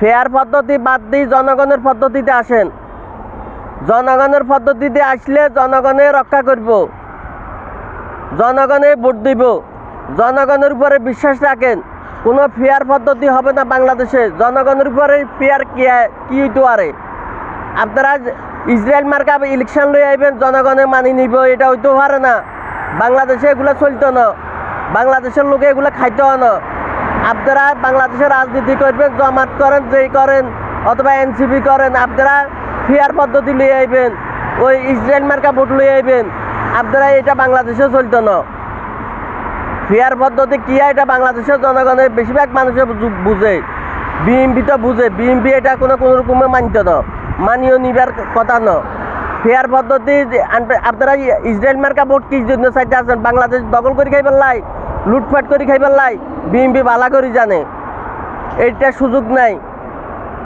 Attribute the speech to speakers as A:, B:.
A: Fair পদ্ধতি বাদ দিয়ে জনগণের পদ্ধতিতে আসেন। জনগণের পদ্ধতিতে আসলে জনগণে রক্ষা করব। জনগণে ভোট দিব। জনগণের উপরে বিশ্বাস রাখেন। কোনো ফেয়ার পদ্ধতি হবে না বাংলাদেশে। জনগণের উপরে ফেয়ার কি কি হইতে পারে? আপনারা ইসরায়েল মার্কা ইলেকশন লই আইবেন, জনগণে মানি নিব, এটা হইতে পারে না। বাংলাদেশে এগুলো চলতো না। বাংলাদেশের লোকে এগুলো খাইতে হয় না। আপনারা বাংলাদেশের রাজনীতি করবেন জমাত করেন, যেই করেন, অথবা এনসিপি করেন, আপনারা ফেয়ার পদ্ধতি লই আইবেন, ওই ইসরায়েল মার্কা ভোট লই আইবেন। আপনারা এটা বাংলাদেশে চলতো না। ফেয়ার পদ্ধতি কি এটা বাংলাদেশের জনগণের বেশিরভাগ মানুষে বুঝ- বিএমপি তো বুঝে বিএমপি এটা কোনো কোনো রকমে মানিত না মানিয়ে নিবার কথা ন। ফেয়ার পদ্ধতি আপনারা ইসরায়েল মার্কা ভোট কি জন্য চাইতে আছেন বাংলাদেশ দখল করে খাইবার লাই। লুটপাট করে খাইবার লাই বিএমপি বালা করে জানে। এইটা সুযোগ নাই।